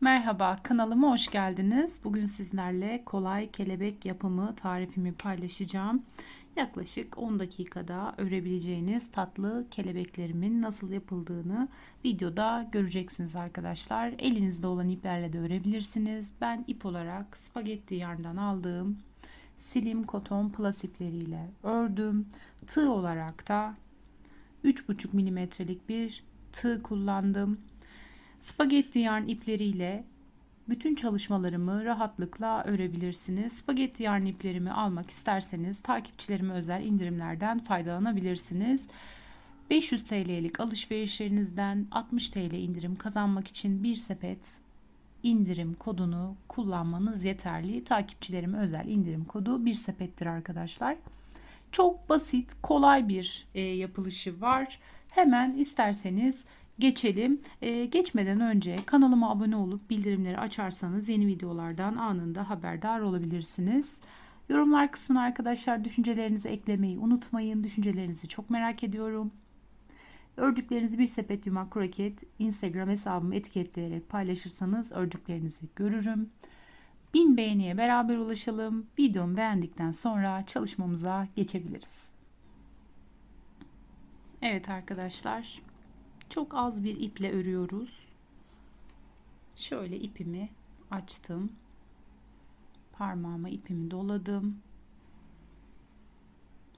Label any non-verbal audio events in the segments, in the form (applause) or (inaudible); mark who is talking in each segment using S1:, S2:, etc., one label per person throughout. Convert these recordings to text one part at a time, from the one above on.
S1: Merhaba, kanalıma hoş geldiniz. Bugün sizlerle kolay kelebek yapımı tarifimi paylaşacağım. Yaklaşık 10 dakikada örebileceğiniz tatlı kelebeklerimin nasıl yapıldığını videoda göreceksiniz arkadaşlar. Elinizde olan iplerle de örebilirsiniz. Ben ip olarak spagetti yarndan aldığım silim koton plus ipleriyle ördüm. Tığ olarak da 3,5 milimetrelik bir tığ kullandım. Spagetti yarn ipleriyle bütün çalışmalarımı rahatlıkla örebilirsiniz. Spagetti yarn iplerimi almak isterseniz takipçilerime özel indirimlerden faydalanabilirsiniz. 500 TL'lik alışverişlerinizden 60 TL indirim kazanmak için bir sepet indirim kodunu kullanmanız yeterli. Takipçilerime özel indirim kodu bir sepettir arkadaşlar. Çok basit, kolay bir e, yapılışı var. Hemen isterseniz geçelim. Ee, geçmeden önce kanalıma abone olup bildirimleri açarsanız yeni videolardan anında haberdar olabilirsiniz. Yorumlar kısmına arkadaşlar düşüncelerinizi eklemeyi unutmayın. Düşüncelerinizi çok merak ediyorum. Ördüklerinizi bir sepet yumak kroket Instagram hesabımı etiketleyerek paylaşırsanız ördüklerinizi görürüm. Bin beğeniye beraber ulaşalım. Videomu beğendikten sonra çalışmamıza geçebiliriz. Evet arkadaşlar çok az bir iple örüyoruz. Şöyle ipimi açtım. Parmağıma ipimi doladım.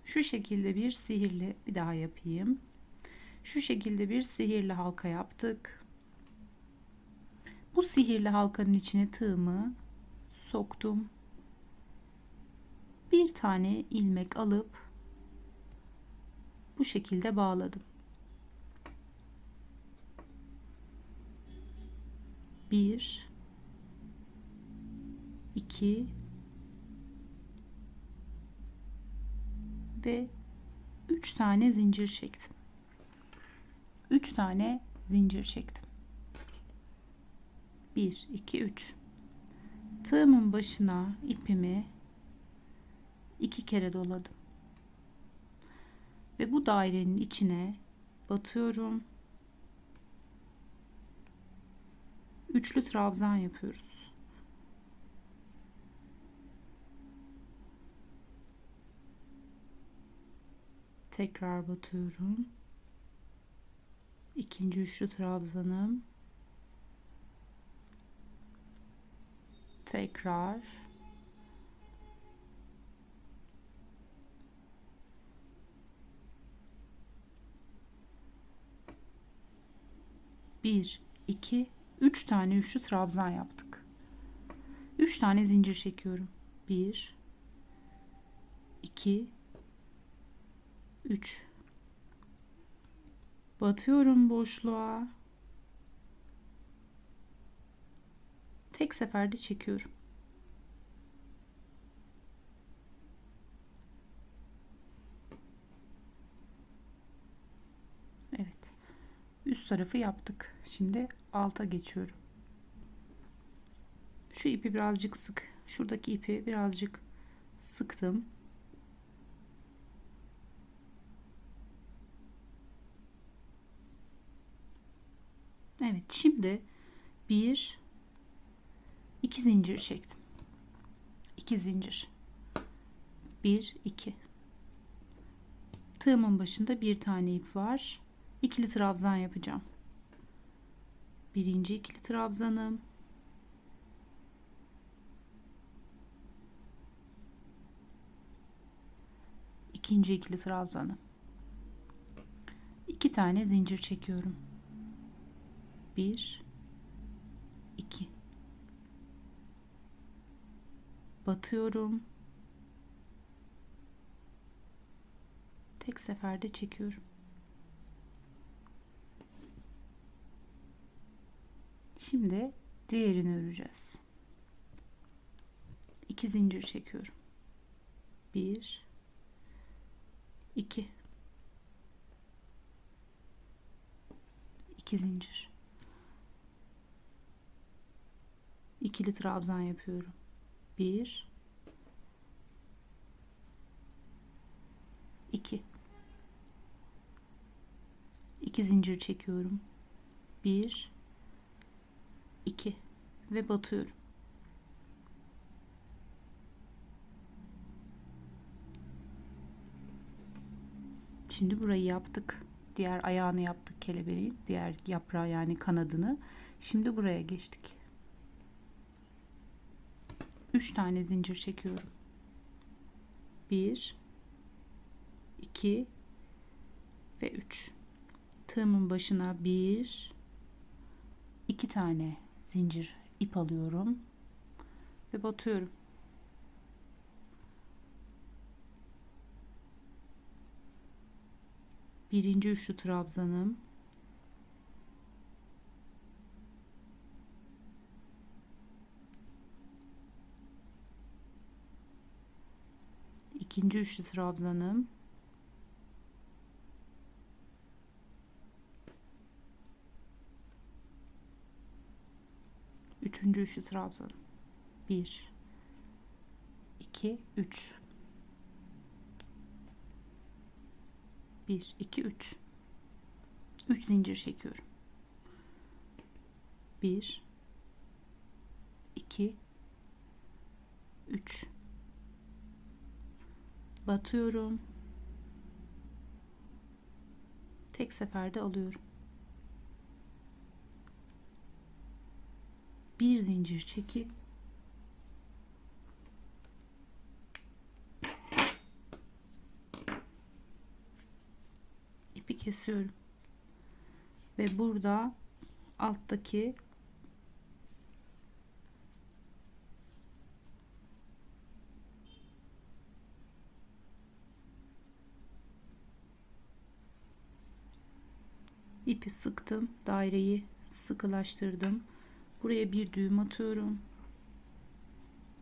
S1: Şu şekilde bir sihirli bir daha yapayım. Şu şekilde bir sihirli halka yaptık. Bu sihirli halkanın içine tığımı soktum. Bir tane ilmek alıp bu şekilde bağladım. 1 2 ve 3 tane zincir çektim. 3 tane zincir çektim. 1 2 3 Tığımın başına ipimi iki kere doladım. Ve bu dairenin içine batıyorum üçlü trabzan yapıyoruz. Tekrar batıyorum. İkinci üçlü trabzanım. Tekrar bir, iki, 3 tane üçlü trabzan yaptık. 3 tane zincir çekiyorum. 1 2 3 Batıyorum boşluğa. Tek seferde çekiyorum. Evet. Üst tarafı yaptık. Şimdi alta geçiyorum. Şu ipi birazcık sık. Şuradaki ipi birazcık sıktım. Evet şimdi bir iki zincir çektim. İki zincir. Bir iki. Tığımın başında bir tane ip var. İkili trabzan yapacağım. Birinci ikili trabzanım ikinci ikili trabzanım iki tane zincir çekiyorum. Bir iki. Batıyorum. Tek seferde çekiyorum Şimdi diğerini öreceğiz. İki zincir çekiyorum. Bir, iki, iki zincir. İkili trabzan yapıyorum. Bir, iki, iki zincir çekiyorum. Bir, 2 ve batıyorum. Şimdi burayı yaptık. Diğer ayağını yaptık kelebeğin. Diğer yaprağı yani kanadını. Şimdi buraya geçtik. 3 tane zincir çekiyorum. 1 2 ve 3. Tığımın başına 1 2 tane zincir ip alıyorum ve batıyorum. Birinci üçlü trabzanım. İkinci üçlü trabzanım. Üçüncü üçlü trabzanım. Bir, iki, üç. 1 2 3 3 zincir çekiyorum. 1 2 3 batıyorum. Tek seferde alıyorum bir zincir çekip ipi kesiyorum. Ve burada alttaki ipi sıktım. Daireyi sıkılaştırdım. Buraya bir düğüm atıyorum.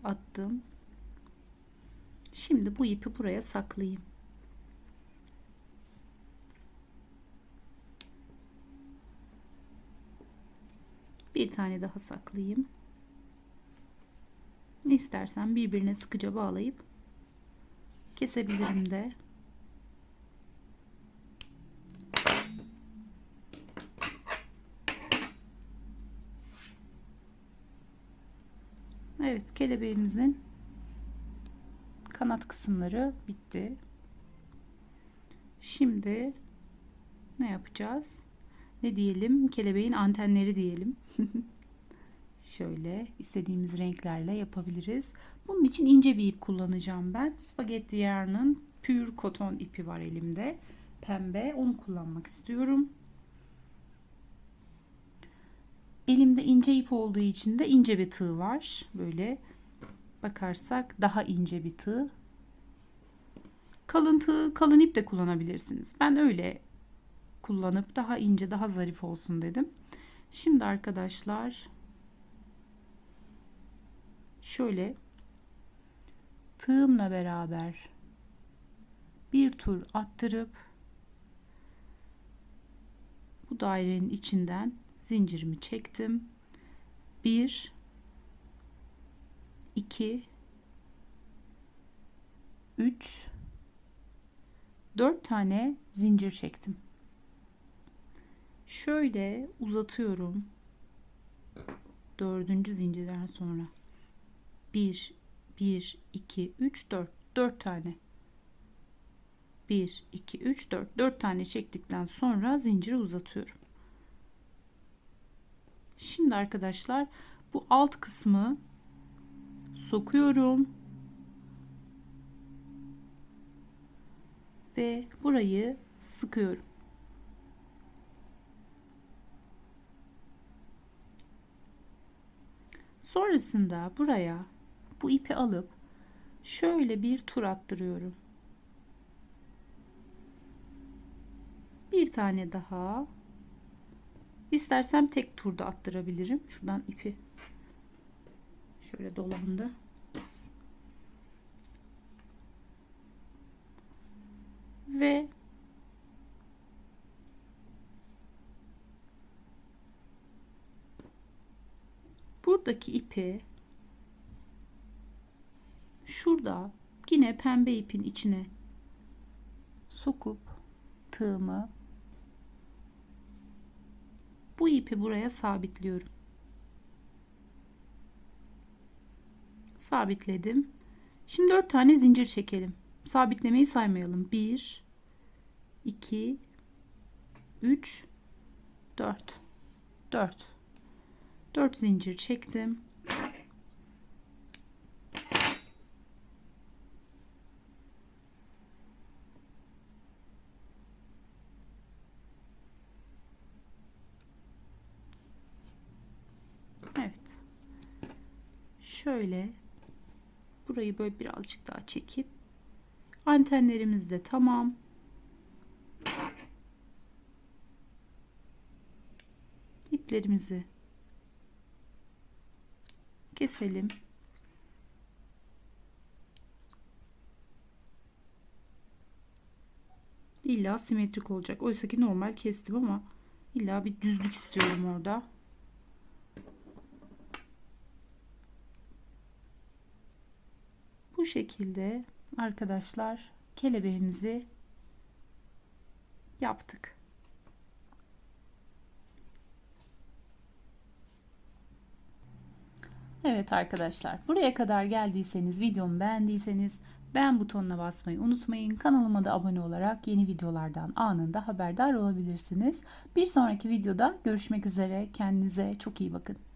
S1: Attım. Şimdi bu ipi buraya saklayayım. Bir tane daha saklayayım. İstersen birbirine sıkıca bağlayıp kesebilirim de. Evet kelebeğimizin kanat kısımları bitti. Şimdi ne yapacağız? ne diyelim kelebeğin antenleri diyelim. (laughs) Şöyle istediğimiz renklerle yapabiliriz. Bunun için ince bir ip kullanacağım ben. Spagetti yarnın pür koton ipi var elimde. Pembe. Onu kullanmak istiyorum. Elimde ince ip olduğu için de ince bir tığ var. Böyle bakarsak daha ince bir tığ. Kalın tığ, kalın ip de kullanabilirsiniz. Ben öyle kullanıp daha ince daha zarif olsun dedim. Şimdi arkadaşlar şöyle tığımla beraber bir tur attırıp bu dairenin içinden zincirimi çektim. 1 2 3 4 tane zincir çektim şöyle uzatıyorum. Dördüncü zincirden sonra. 1, 1, 2, 3, 4. 4 tane. 1, 2, 3, 4. 4 tane çektikten sonra zinciri uzatıyorum. Şimdi arkadaşlar bu alt kısmı sokuyorum. Ve burayı sıkıyorum. Sonrasında buraya bu ipi alıp şöyle bir tur attırıyorum. Bir tane daha. İstersem tek turda attırabilirim. Şuradan ipi şöyle dolandı. Ve buradaki ipi şurada yine pembe ipin içine sokup tığımı bu ipi buraya sabitliyorum. Sabitledim. Şimdi 4 tane zincir çekelim. Sabitlemeyi saymayalım. 1 2 3 4 4 4 zincir çektim. Evet. Şöyle burayı böyle birazcık daha çekip antenlerimiz de tamam. İplerimizi keselim. İlla simetrik olacak. Oysa ki normal kestim ama illa bir düzlük istiyorum orada. Şekilde arkadaşlar kelebeğimizi yaptık. Evet arkadaşlar buraya kadar geldiyseniz videomu beğendiyseniz beğen butonuna basmayı unutmayın. Kanalıma da abone olarak yeni videolardan anında haberdar olabilirsiniz. Bir sonraki videoda görüşmek üzere. Kendinize çok iyi bakın.